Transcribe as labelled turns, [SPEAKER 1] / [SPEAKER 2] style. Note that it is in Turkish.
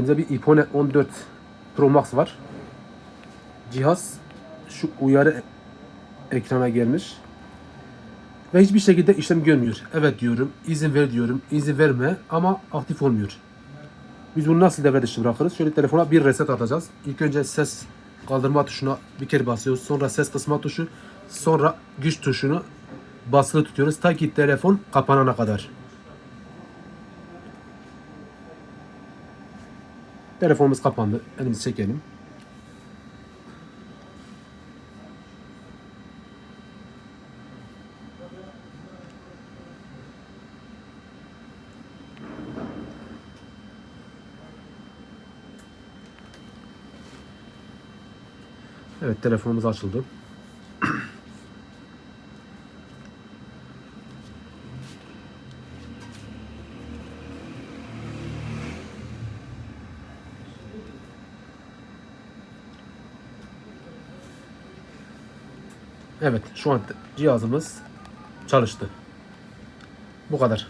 [SPEAKER 1] Elimizde bir iPhone 14 Pro Max var. Cihaz şu uyarı ekrana gelmiş. Ve hiçbir şekilde işlem görmüyor. Evet diyorum, izin ver diyorum, izin verme ama aktif olmuyor. Biz bunu nasıl devre dışı bırakırız? Şöyle telefona bir reset atacağız. İlk önce ses kaldırma tuşuna bir kere basıyoruz. Sonra ses kısma tuşu, sonra güç tuşunu basılı tutuyoruz. Ta ki telefon kapanana kadar. Telefonumuz kapandı. Elimizi çekelim. Evet telefonumuz açıldı. Evet şu an cihazımız çalıştı. Bu kadar.